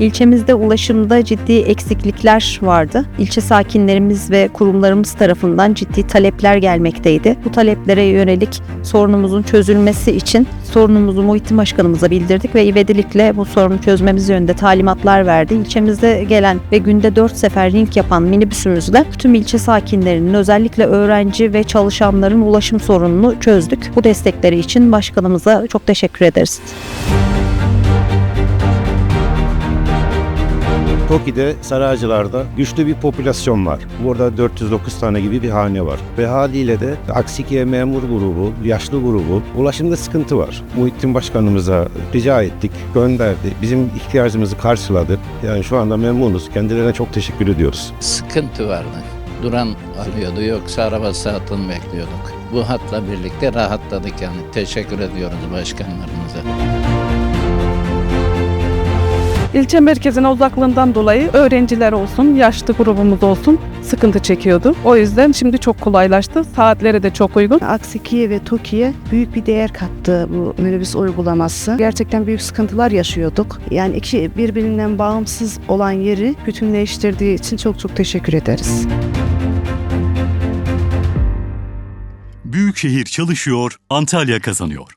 İlçemizde ulaşımda ciddi eksiklikler vardı. İlçe sakinlerimiz ve kurumlarımız tarafından ciddi talepler gelmekteydi. Bu taleplere yönelik sorunumuzun çözülmesi için sorunumuzu Muhittin Başkanımıza bildirdik ve ivedilikle bu sorunu çözmemiz yönünde talimatlar verdi. İlçemizde gelen ve günde 4 sefer ring yapan minibüsümüzle tüm ilçe sakinlerinin özellikle öğrenci ve çalışanların ulaşım sorununu çözdük. Bu destekleri için başkanımıza çok teşekkür ederiz. TOKİ'de, Saraycılar'da güçlü bir popülasyon var. Burada 409 tane gibi bir hane var. Ve haliyle de Aksikiye memur grubu, yaşlı grubu, ulaşımda sıkıntı var. Muhittin Başkanımıza rica ettik, gönderdi. Bizim ihtiyacımızı karşıladı. Yani şu anda memnunuz. Kendilerine çok teşekkür ediyoruz. sıkıntı vardı. Duran alıyordu yoksa araba saatini bekliyorduk. Bu hatla birlikte rahatladık yani. Teşekkür ediyoruz başkanlarımıza. İlçe merkezine uzaklığından dolayı öğrenciler olsun, yaşlı grubumuz olsun sıkıntı çekiyordu. O yüzden şimdi çok kolaylaştı. Saatleri de çok uygun. Aksiki'ye ve TOKİ'ye büyük bir değer kattı bu minibüs uygulaması. Gerçekten büyük sıkıntılar yaşıyorduk. Yani iki birbirinden bağımsız olan yeri bütünleştirdiği için çok çok teşekkür ederiz. Büyükşehir çalışıyor, Antalya kazanıyor.